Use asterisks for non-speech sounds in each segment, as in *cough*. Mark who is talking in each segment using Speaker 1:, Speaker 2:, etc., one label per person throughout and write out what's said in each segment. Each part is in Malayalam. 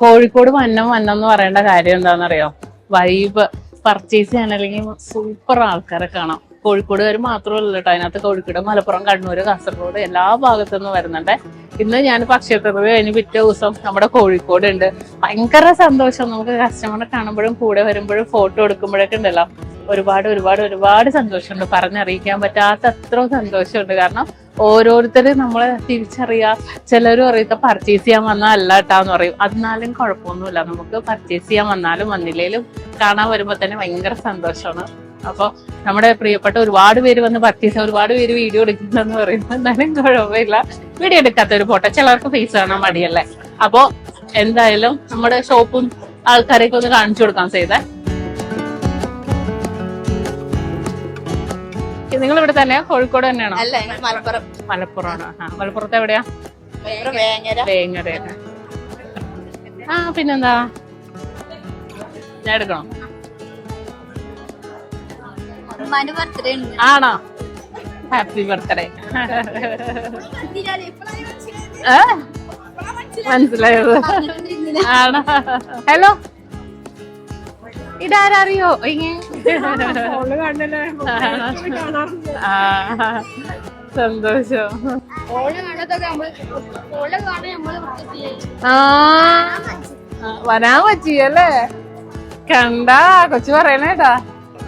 Speaker 1: കോഴിക്കോട് വന്നം വന്നം എന്ന് പറയേണ്ട കാര്യം എന്താണെന്നറിയോ? വൈബ് പർച്ചേസ് ചെയ്യാൻ അല്ലെങ്കിൽ സൂപ്പർ ആൾക്കാരെ കാണാം. കോഴിക്കോടുകാർ മാത്രമല്ല കേട്ടോ അതിനകത്ത് കോഴിക്കോട് മലപ്പുറം കണ്ണൂർ കാസർഗോഡ് എല്ലാ ഭാഗത്തു നിന്നും വരുന്നുണ്ട്. ഇന്ന് ഞാൻ പക്ഷിയത്തത് കഴിഞ്ഞ് പിറ്റേ ദിവസം നമ്മുടെ കോഴിക്കോട് ഉണ്ട്. ഭയങ്കര സന്തോഷം. നമുക്ക് കസ്റ്റമറെ കാണുമ്പോഴും കൂടെ വരുമ്പോഴും ഫോട്ടോ എടുക്കുമ്പോഴൊക്കെ ഉണ്ടല്ലോ. ഒരുപാട് ഒരുപാട് ഒരുപാട് സന്തോഷമുണ്ട്. പറഞ്ഞറിയിക്കാൻ പറ്റാത്ത അത്ര സന്തോഷമുണ്ട്. കാരണം ഓരോരുത്തരും നമ്മളെ തിരിച്ചറിയാ. ചിലരും അറിയാത്ത പർച്ചേസ് ചെയ്യാൻ വന്നതല്ല കേട്ടാന്ന് പറയും. അതിനാലും കുഴപ്പമൊന്നുമില്ല. നമുക്ക് പർച്ചേസ് ചെയ്യാൻ വന്നാലും വന്നില്ലേലും കാണാൻ വരുമ്പോൾ തന്നെ ഭയങ്കര സന്തോഷമാണ്. അപ്പൊ നമ്മുടെ പ്രിയപ്പെട്ട ഒരുപാട് പേര് വന്ന് പർച്ചേസ് ഒരുപാട് പേര് വീഡിയോ എടുക്കുന്നെന്ന് പറയുന്നത് എന്നാലും കുഴപ്പമില്ല. വീഡിയോ എടുക്കാത്ത ഒരു ഫോട്ടോ. ചിലർക്ക് ഫേസ് കാണാൻ മടിയല്ലേ? അപ്പോൾ എന്തായാലും നമ്മുടെ ഷോപ്പും ആൾക്കാരെയൊക്കെ ഒന്ന് കാണിച്ചു കൊടുക്കാൻ ചെയ്തേ നിങ്ങൾ ഇവിടെ തന്നെയാ കോഴിക്കോട് തന്നെയാണോ?
Speaker 2: അല്ല ഞങ്ങൾ മലപ്പുറം.
Speaker 1: മലപ്പുറമാണ്. ആ മലപ്പുറത്ത് എവിടെയാ?
Speaker 2: വേങ്ങര.
Speaker 1: വേങ്ങര. ആ പിന്നെന്താ? ഞാൻ എടുക്കണം? ആണോ? ഹാപ്പി ബർത്ത്ഡേ മനസ്സിലായത്. ആണോ? ഹലോ ഇതാരറിയോ? ആ സന്തോഷം ആ ആ, വരാൻ പറ്റിയല്ലേ? കണ്ടാ കൊച്ചു പറയണേട്ടാ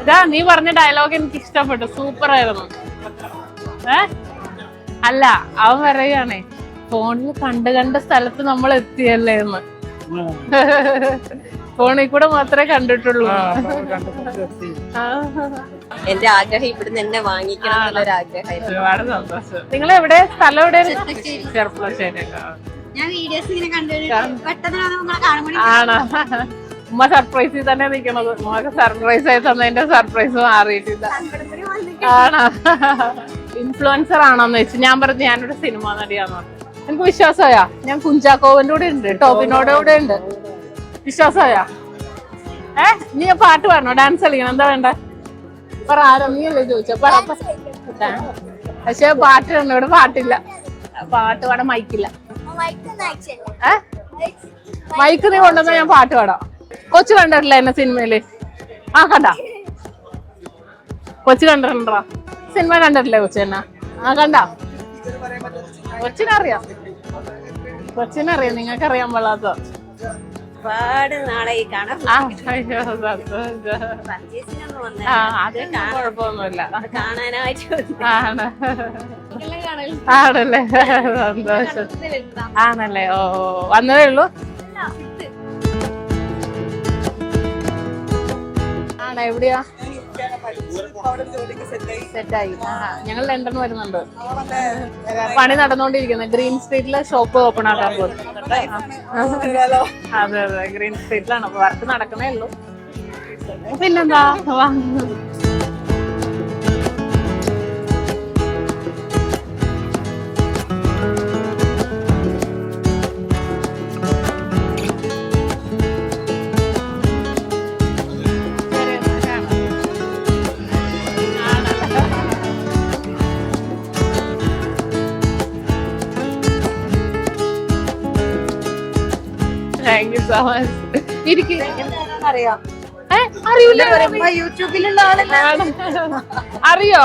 Speaker 1: ഇതാ നീ പറഞ്ഞ ഡയലോഗ് എനിക്ക് ഇഷ്ടപ്പെട്ടു. സൂപ്പർ ആയിരുന്നു. ഏ? അല്ല അവൻ പറയുകയാണേ ഫോണിൽ കണ്ട് കണ്ട സ്ഥലത്ത് നമ്മൾ എത്തിയല്ലേ എന്ന് *laughs* ഫോണിൽ കൂടെ മാത്രമേ കണ്ടിട്ടുള്ളൂ. ആ.
Speaker 2: എന്റെ ആഗ്രഹം ഇവിടുന്ന് എന്നെ വാങ്ങിക്കണം എന്നുള്ളൊരു
Speaker 1: ഒരുപാട് സന്തോഷം. നിങ്ങൾ എവിടെ സ്ഥലം എവിടെ ചെറുപ്പശ്ശേരി
Speaker 2: ഞാൻ വീഡിയോസ് ഇങ്ങനെ കണ്ടു പെട്ടെന്ന് നമ്മളെ കാണുമ്പോൾ
Speaker 1: ആണ്? ഉമ്മ സർപ്രൈസിൽ തന്നെ നിക്കണത്. ഉമ്മക്ക് സർപ്രൈസ് ആയി തന്നതിന്റെ സർപ്രൈസ് മാറിയിട്ടില്ല. ആണോ? ഇൻഫ്ലുവൻസർ ആണോന്ന് വെച്ച് ഞാൻ പറഞ്ഞു ഞാനൊരു സിനിമ നടിയാന്ന് പറഞ്ഞു. എനിക്ക് വിശ്വാസമായാ? ഞാൻ കുഞ്ചാക്കോവിന്റെ കൂടെ ഉണ്ട് ടോപ്പിനോടെ കൂടെ ഉണ്ട്. വിശ്വാസമായാ? ഏ? നീ പാട്ട് പാടണോ? ഡാൻസ് കളിക്കണം. എന്താ വേണ്ട? പറ ആരോ? നീ അല്ലേ ചോദിച്ചോ? പറ. പക്ഷെ പാട്ട് വേണോ ഇവിടെ പാട്ടില്ല. പാട്ട് പാടാൻ മൈക്കില്ല. മൈക്ക് നീ കൊണ്ടുവന്ന ഞാൻ പാട്ട് പാടാം. കൊച്ചു കണ്ടിട്ടില്ല എന്നെ സിനിമയിൽ? ആ കണ്ട. കൊച്ചു കണ്ടിട്ടുണ്ടോ? സിനിമ കണ്ടിട്ടില്ലേ കൊച്ചു എന്നാ? ആ കണ്ട. കൊച്ചിനറിയാം. കൊച്ചിനറിയാം. നിങ്ങൾക്ക് അറിയാൻ പാടാത്ത
Speaker 2: ഒരുപാട് നാളെ കാണാൻ. പർച്ചേസിനൊന്നും
Speaker 1: കുഴപ്പമൊന്നുമില്ല.
Speaker 2: കാണാനായിട്ട്
Speaker 1: ആണ്. ആണല്ലേ? സന്തോഷം. ആണല്ലേ? ഓ വന്നതേ ഉള്ളൂ? ആണോ എവിടെയാ? സെറ്റായി. ഞങ്ങൾ ലണ്ടൻ വരുന്നുണ്ട്. പണി നടന്നുകൊണ്ടിരിക്കുന്നത്. ഗ്രീൻ സ്ട്രീറ്റിലെ ഷോപ്പ് ഓപ്പൺ ആക്കാൻ പോകും അതെ അതെ. ഗ്രീൻ സ്ട്രീറ്റിലാണ് വർക്ക് നടക്കുന്നേ ഉള്ളൂ. പിന്നെന്താ? താങ്ക് യു സോ മച്ച് ഇരിക്കും.
Speaker 2: അറിയാം
Speaker 1: അറിയില്ല.
Speaker 2: യൂട്യൂബിലുള്ള ആളല്ല.
Speaker 1: ആണ്. അറിയോ.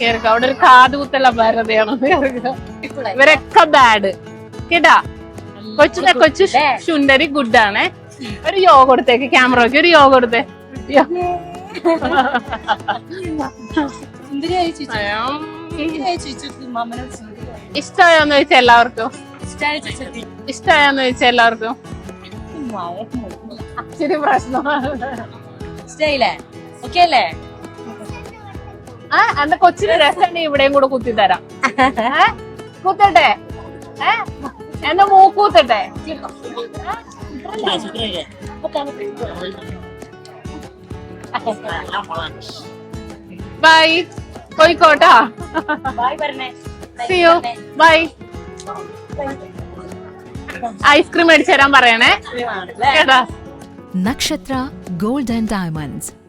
Speaker 1: കേൾക്കാം അവിടെ ഒരു കാതുകുത്തല ഭാരതയാണ്. ഇവരൊക്കെ ബാഡ് കേട്ടാ? കൊച്ചു കൊച്ചു ശുണ്ടരി ഗുഡ് ആണ് ഒരു യോഗ കൊടുത്തേക്ക് ക്യാമറയ്ക്ക് ഒരു യോഗ കൊടുത്തേ. അയ്യോ. *laughs* ഇഷ്ടമായോന്ന് ചോദിച്ചാ എല്ലാവർക്കും. ഇഷ്ടമായോന്ന് ചോദിച്ചാ എല്ലാവർക്കും. ഇച്ചിരി പ്രശ്നമാണ്.
Speaker 2: ഇഷ്ടായില്ലേ? ഓക്കെ അല്ലേ?
Speaker 1: ആ എന്റെ കൊച്ചിന് രസമുണ്ട് ഇവിടെയും കൂടെ കുത്തി തരാം? കുത്തട്ടെ? ഏ? എന്റെ മൂക്ക് കുത്തട്ടെ? ബൈ പോയിക്കോട്ടാ സിയോ ബൈ ഐസ്ക്രീം മേടിച്ചു തരാൻ പറയണേ. കേട്ടാ?
Speaker 3: നക്ഷത്ര ഗോൾഡൻ ഡയമണ്ട്സ്. Diamonds,